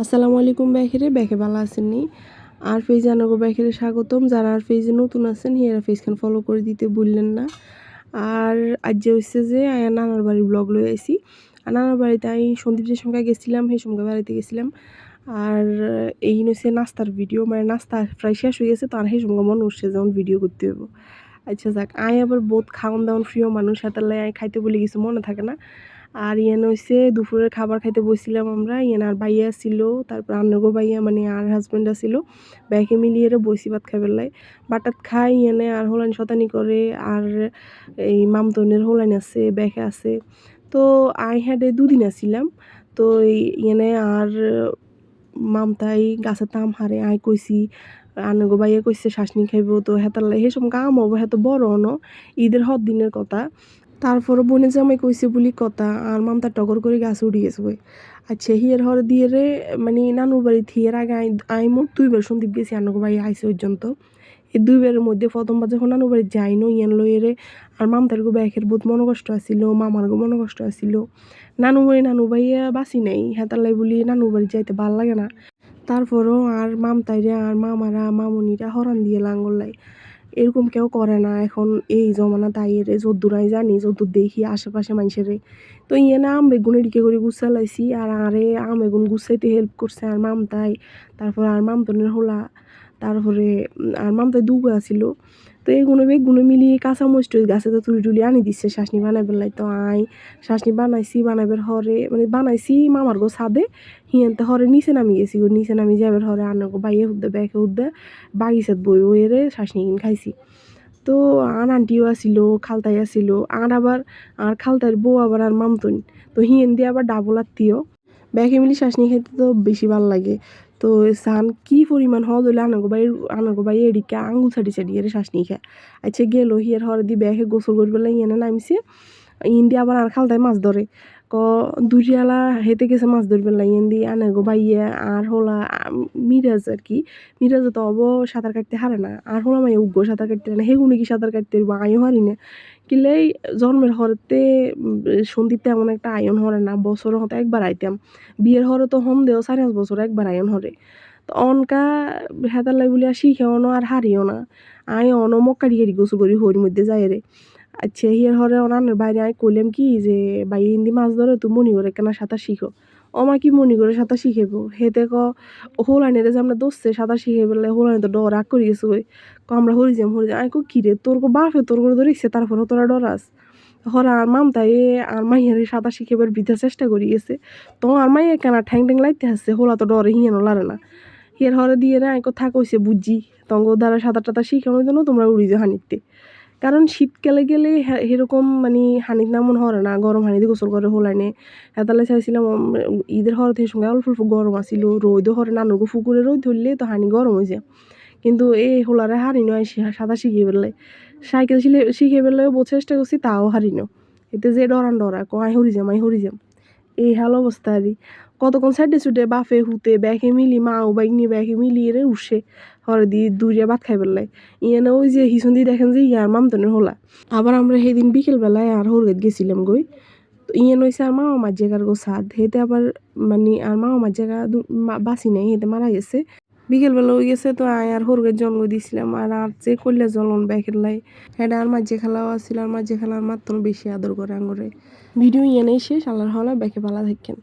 আসসালামু আলাইকুম ব্যাখেরে, ব্যাখে ভালো আছেননি? আর ফেজ আনাগো ব্যাখেরে স্বাগতম। যারা আর ফেজে নতুন আছেন হিয়ারা ফেজখান ফলো করে দিতে ভুললেন না। আর আজ যে হচ্ছে যে, আয়া নানার বাড়ির ব্লগ লয়ে আইসি আর নানার বাড়িতে আমি সন্দীপ যে সঙ্গে গেছিলাম, সেই সঙ্গে বাড়িতে গেছিলাম। আর এই হচ্ছে নাস্তার ভিডিও মানে নাস্তা প্রায় শেষ হয়ে গেছে তার সেই সঙ্গে মন উঠছে যেমন ভিডিও করতে হইব। আচ্ছা যাক, আয় আবার বহুত খাওয়ান দাওয়ান প্রিয় মানুষ হাতালে আয় খাইতে বলে কিছু মনে থাকে না। আর ইয়ান হইছে, দুপুরের খাবার খাইতে বসছিলাম আমরা। ইয়ান আর বাইয়া ছিল, তারপর আন্নগো বাইয়া মানে আর হাজব্যান্ড ছিল। ব্যাগে মিলিয়ে বসি ভাত খাই পেলাই বাটাত খাই ইয়ানে আর হোলানি শতানি করে, আর এই মামতনের হোলানি আছে, ব্যাগে আছে। তো আই হ্যাডে দুদিন আসিলাম তো ইয়ানে আর মামতাই গাছের তাম হারে, আই কইছি আনগো বাইয়া কইছে শাসনি খাইব, তো হেতার হেসম কাম হব হেত বড় ন ঈদের হদ দিনের কথা। তারপরে বনে জামাই কইছে বলি কথা, আর মামতা টগর করে গাছ উড়ি গেছে বই আচ্ছা হিয়ার হর দিয়ে রে মানে নানুর বাড়ি থিয়ের আগে আই আই মোট দুইবার সন্দীপ গেছি আনগো বাড়ি আইসে পর্যন্ত এই দুইবারের মধ্যে প্রথমবার যখন নানুর বাড়ি যাই নো ইয়ান লইয়ে আর মামতার গো ব্যাগের বহুত মনে কষ্ট আসিল মামার গো মনে কষ্ট আসিল নানু বাড়ি নানু বাইয়া বাসি নাই হেতালাই বলি নানু বাড়ি যাইতে ভালো লাগে না। তারপরও আর মামতাইরে আর মামারা, মামুনিরা হরান দিয়ে লাঙ্গল এরকম কেউ করে না। এখন এই জমানা, তাই রে যদ্দুর আমি জানি, যদ্দুর দেখি আশেপাশে মানুষের। তো ইয়ে না, আম বেগুন এদিকে করে গুছালাইছি, আর আরে আম বেগুন গুছাইতে হেল্প করছে আর মামতাই তারপর আর মামতনের হোলা, তারপরে আর মামতাই দুগো আছিল। তো এইগুলো বেগুলো মিলিয়ে কাঁচা মরিচ গাছে তো তুলি টুলি আনি দিচ্ছে শাসনি বানাইবার লাই তো আই। শাসনি বানাইছি, বানাইবার হরে মানে বানাইছি মামার গো ছাদে। হিয়ানতে হরে নিচে নামি গেছি গো, নিচে নামি যাবার হরে আনার গো, বাইয়ে হুদ্দে ব্যাকে হুদ্দে বাগিচাত বই ওয়েরে শাসনি কিন খাইছি। তো আর আন্টিও আসিল, খালতাই আসিল আর আবার, আর খালতাইর বউ আবার আর মামতন। তো হিয়েন দিয়ে আবার ডাবল আত্মীয়। ব্যাগে মিলি শাসনি খেতে তো বেশি ভালো লাগে। তো সান কি পরিমাণ হদ হইলে আনাগো বাই আনাগো বাই এদিকে আঙ্গুল ছাড়ি ছাড়ি এর শাসনি খায়। আচ্ছা গেলো, হিয়ার হরে দি ব্যাগে গোসল করবে ইয়ে নামিছে। ইন্ডিয়া আবার আর খালদায় মাছ ধরে। ক দুরিয়ালা হেতে গেছে মাছ ধরবে লাগিয়ে দি আনাগো বাইয়ে আর হোলা মিরাজ আর কি। মিরাজ তো অব সাঁতার কাটতে হারে না, আর হোলা মাই উগ্র সাঁতার কাটতে না হেগুনি কি সাঁতার কাটতে পারব আয়ও হারি না। কিলে জন্মের হরতে সন্দীপ এমন একটা আয়ন হরে না, বছর হতে একবার আইতাম। বিয়ের হরে তো হম দেও সাড়ে পাঁচ বছর একবার আয়ন হরে। তো অনকা হেতালাই বলে আর শিখেও না আর হারিও না। আয় অন মক্কারি গাড়ি গোসু করি হরির মধ্যে যায় রে। আচ্ছা হিয়ার হরে অনানের বাইরে আমি কইলাম কি যে বাই হিন্দি মাছ ধরে তো মনি করে কেনা সাঁতার শিখো। অমা কি মনি করে সাঁতার শিখেব হেতে ক হোলানি রে যে আমরা দোষছে সাঁতার শিখে বলে হোলানি তো ডর, রাগ করি গেছে ওই ক, আমরা হরি যাম হরি যাম। আমি কো কিরে তোর কো বাপে তোর করে ধরিছে তারপরে তোরা ডরাস হরা, আর মামতাই আর মাই মাইয়ারে সাঁতার শিখেবার বৃদ্ধা চেষ্টা করি গেছে। তো আর মাইয়া কেনা ঠ্যাং ঠ্যাং লাইতে আসছে হোলা তো ডরে, হিয়ানো লারে না। হিয়ার হরে দিয়ে রে আমি কথা কইছে বুঝি। তঙ্গ দ্বারা সাঁতার টাতার শিখানোর জন্য তোমরা উড়ি যে হানিতে। কারণ শীতকালে গেলে এরকম মানে হানিত নামন হরে না, গরম হানি দিয়ে গোসল করে হোলাইনে হেতালে চাইছিলাম ঈদের হরে থেকে সঙ্গে অল্প অল্প গরম আসিল রোদও হরে নানুগো ফুকুরে রোদ ধরলে তো হানি গরম হয়েছে কিন্তু এই হোলারে হারি নয় সাদা শিখিয়ে ফেললে সাইকেল শিখে ফেললে বহু চেষ্টা করছি, তাও হারি ন এতে যে ডরান ডরা ক আই হরি যাম, আই হরি যাম। এই হাল অবস্থা আরই কতক্ষণ সাইডে ছুটে বাফে হুতে ব্যাগে মিলি, মা ও বাইক নিয়ে ব্যাগে মিলিয়ে রে উঠছে। হরে দি দূরিয়া ভাত খাই পেলাই ইয়ে না ওই যে হিসন দিয়ে দেখেন যে ইয়ার মামতনের হোলা। আবার আমরা সেদিন বিকেলবেলায় আর হরগেত গেছিলাম গই। তো ইয়ে নইছে আর মামা মার জায়গার গো সাদ হেতে আবার মানে আর মামা মার জায়গা বাসি নাই, হেতে মারা গেছে। বিকেলবেলা হয়ে গেছে তো আয় আর হরগের জন্ম দিছিলাম আর আর যে করলে জলন ব্যাকের লাই হ্যাঁ আর মাঝে খেলাও আসছিল আর মাঝে খেলার মাত্র বেশি আদর করে আঙুরে ভিডিও ইয়ে নেই শেষ, আল্লাহর হলা ব্যাকে ভালো থাকেন।